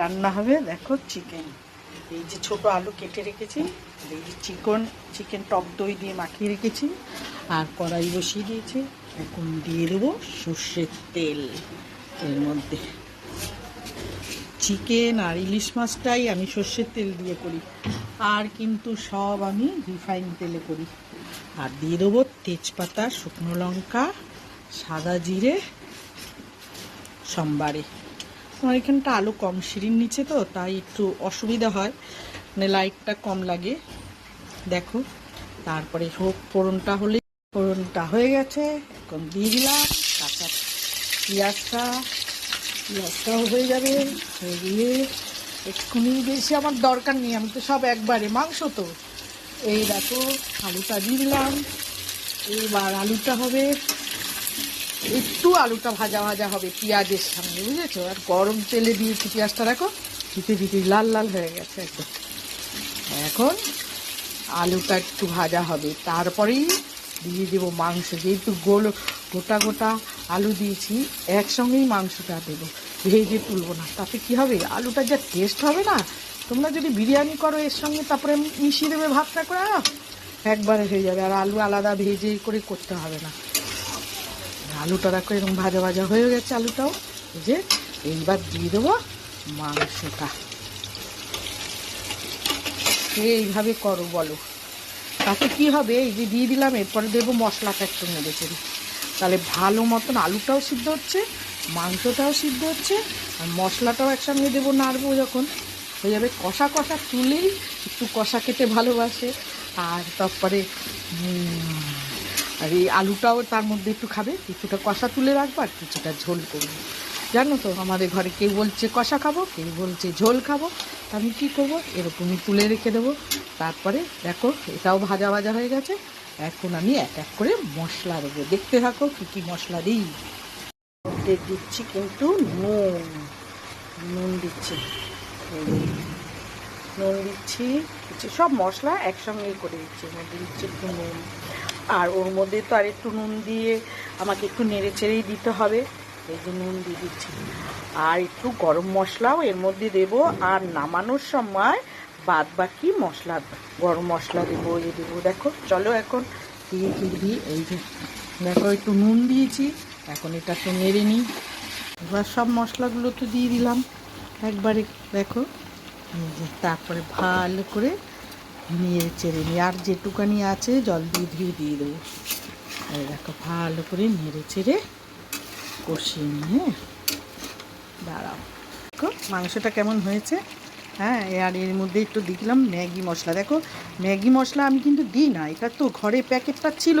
রান্না হবে, দেখো চিকেন এই যে ছোট আলু কেটে রেখেছি এই যে চিকন চিকেন টক দই দিয়ে মাখিয়ে রেখেছি, আর কড়াই বসিয়ে দিয়েছি। এখন দিয়ে দেবো সর্ষের তেল, এর মধ্যে। চিকেন আর ইলিশ মাছটাই আমি সর্ষের তেল দিয়ে করি, আর কিন্তু সব আমি রিফাইন তেলে করি। আর দিয়ে দেবো তেজপাতা, শুকনো লঙ্কা, সাদা জিরে, সোমবারে। আমার এখানটা আলু কম, সিঁড়ির নিচে তো, তাই একটু অসুবিধা হয়। মানে লাইটটা কম লাগে। দেখো, তারপরে হোক, ফোড়নটা হলে ফোড়নটা হয়ে গেছে। এখন দিয়ে দিলাম, কাঁচা পেঁয়াজটা, পেঁয়াজটাও হয়ে যাবে। হয়ে গিয়ে এক্ষুনি বেশি আমার দরকার নেই, আমি তো সব একবারে মাংস তো। এই দেখো, আলুটা দিয়ে দিলাম। এইবার আলুটা হবে একটু আলুটা ভাজা ভাজা হবে, পেঁয়াজের সামনে বুঝেছ? আর গরম তেলে দিয়েছি পেঁয়াজটা দেখো ফিতে ফিতে লাল লাল হয়ে গেছে একদম। এখন আলুটা একটু ভাজা হবে, তারপরেই দিয়ে দেবো মাংস। যেহেতু গোল, গোটা গোটা আলু দিয়েছি, একসঙ্গেই মাংসটা দেবো, ভেজে তুলবো না। তাতে কি হবে আলুটা যা টেস্ট হবে না, তোমরা যদি বিরিয়ানি করো এর সঙ্গে, তারপরে মিশিয়ে দেবে ভাতটা করে একবারে হয়ে যাবে। আর আলু আলাদা ভেজে করে করতে হবে না। আলুটা দেখো এরকম ভাজা ভাজা হয়ে গেছে আলুটাও। যে, এইবার দিয়ে দেবো মাংসটা। এইভাবে করো বলো। তাতে কি হবে? এই যে দিয়ে দিলাম, এরপরে দেবো মশলাটা একটু নেড়ে চেড়ে। তাহলে ভালো মতন আলুটাও সিদ্ধ হচ্ছে, মাংসটাও সিদ্ধ হচ্ছে, আর মশলাটাও একসঙ্গে দেবো নাড়বো যখন। হয়ে যাবে কষা কষা তুলেই একটু কষা খেতে ভালোবাসে। আর তারপরে আর এই আলুটাও তার মধ্যে একটু খাবে, কিছুটা কষা তুলে রাখব আর কিছুটা ঝোল করব। জানো তো, আমাদের ঘরে কেউ বলছে কষা খাব, কেউ বলছে ঝোল খাব। আমি কী করব? এরকমই তুলে রেখে দেবো। তারপরে দেখো, এটাও ভাজা ভাজা হয়ে গেছে। এখন আমি এক এক করে মশলা দেবো। দেখতে থাকো কী কী মশলা দিই। দিচ্ছি কিন্তু নুন। নুন দিচ্ছি। নুন দিচ্ছি। সব মশলা একসঙ্গেই করে দিচ্ছি। দিচ্ছি একটু নুন। আর ওর মধ্যে তো আর একটু নুন দিয়ে আমাকে একটু নেড়ে চেড়েই দিতে হবে। এই যে নুন দিয়ে দিচ্ছি। আর একটু গরম মশলাও এর মধ্যে দেব। আর নামানোর সময় বাদ বাকি মশলা, গরম মশলা দেবো, এই দেবো। দেখো, চলো এখন দিয়ে দিয়ে এই যে, দেখো, একটু নুন দিয়েছি। এখন এটা তো নেড়ে নিই। এবার সব মশলাগুলো তো দিয়ে দিলাম। একবারে, দেখো তারপরে ভালো করে নিয়ে চেড়ে নিই আর যেটুকানি আছে জল দিয়ে ধুয়ে দিয়ে দেবো। এই দেখো, ভালো করে নেড়ে চেড়ে কষিয়ে নিয়ে দাঁড়াও। দেখো, মাংসটা কেমন হয়েছে? হ্যাঁ আর এর মধ্যে একটু দিলাম ম্যাগি মশলা। দেখো, ম্যাগি মশলা আমি কিন্তু দিই না, এটা তো ঘরে প্যাকেটটা ছিল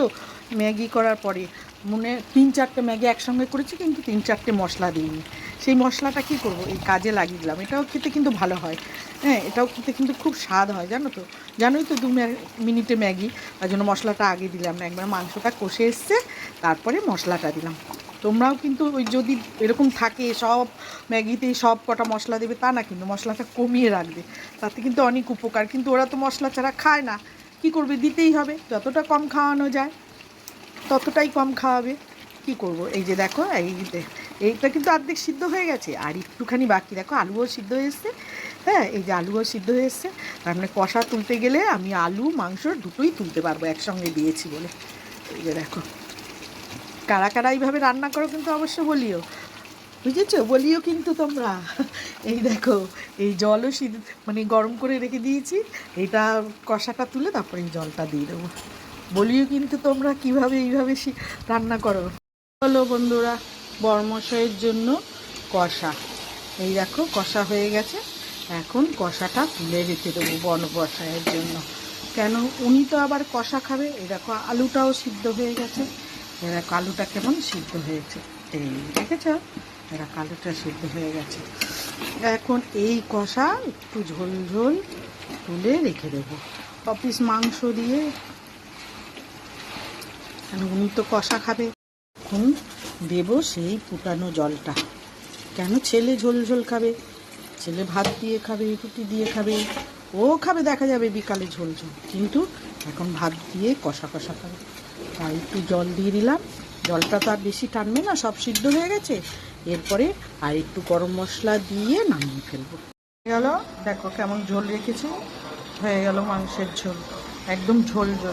ম্যাগি করার পরে। মনে তিন চারটে ম্যাগি একসঙ্গে করেছি, কিন্তু তিন চারটে মশলা দিইনি। সেই মশলাটা কি করব? এই কাজে লাগিয়ে দিলাম। এটাও খেতে কিন্তু ভালো হয়। হ্যাঁ এটাও খেতে কিন্তু খুব স্বাদ হয়, জানো তো? জানোই তো দু মিনিটে ম্যাগি। তার জন্য মশলাটা আগে দিলাম না, একবার মাংসটা কষে এসছে, তারপরে মশলাটা দিলাম। তোমরাও কিন্তু ওই যদি এরকম থাকে, সব ম্যাগিতেই সব কটা মশলা দেবে, তা না কিন্তু মশলাটা কমিয়ে রাখবে। তাতে কিন্তু অনেক উপকার। কিন্তু ওরা তো মশলা ছাড়া খায় না। কি করবে? দিতেই হবে। যতটা কম খাওয়ানো যায়। ততটাই কম খাওয়াবে। কি করব? এই যে দেখো, এই এইটা কিন্তু অর্ধেক সিদ্ধ হয়ে গেছে। আর একটুখানি বাকি দেখো, আলুও সিদ্ধ হয়ে এসছে। হ্যাঁ এই যে আলুও সিদ্ধ হয়ে এসছে। তার মানে কষা তুলতে গেলে আমি আলু, মাংস দুটোই তুলতে পারব একসঙ্গে দিয়েছি বলে। এই যে দেখো, কারা কারা এইভাবে রান্না করো কিন্তু অবশ্য বলিও। বুঝেছ? বলিও কিন্তু তোমরা। এই দেখো, এই জলও সিদ্ধ মানে গরম করে রেখে দিয়েছি। এটা কষাটা তুলে তারপরে এই জলটা দিয়ে দেবো। বলিও কিন্তু তোমরা কীভাবে এইভাবে রান্না করো। হলো বন্ধুরা, বর্মশয়ের জন্য কষা। এই দেখো, কষা হয়ে গেছে। এখন কষাটা তুলে রেখে দেবো বনবসায়ের জন্য। কেন? উনি তো আবার কষা খাবে। এই দেখো, আলুটাও সিদ্ধ হয়ে গেছে। এই দেখো, আলুটা কেমন সিদ্ধ হয়েছে। এই দেখেছ? এরা আলুটা সিদ্ধ হয়ে গেছে। এখন এই কষা একটু ঝোল ঝোল তুলে রেখে দেবো। অফিস মাংস দিয়ে আর উনি তো কষা খাবে? এখন দেবো সেই ফুটানো জলটা। কেন ছেলে ঝোল ঝোল খাবে? ছেলে ভাত দিয়ে খাবে, রুটি দিয়ে খাবে। ও খাবে, দেখা যাবে বিকালে ঝোল ঝোল। কিন্তু এখন ভাত দিয়ে কষা কষা খাবে। তাই একটু জল দিয়ে দিলাম। জলটা তো আর বেশি টানবে না, সব সিদ্ধ হয়ে গেছে। এরপরে আর একটু গরম মশলা দিয়ে নামিয়ে ফেলব। গেল? দেখো কেমন ঝোল রেখেছি। হয়ে গেল মাংসের ঝোল। একদম ঝোল ঝোল।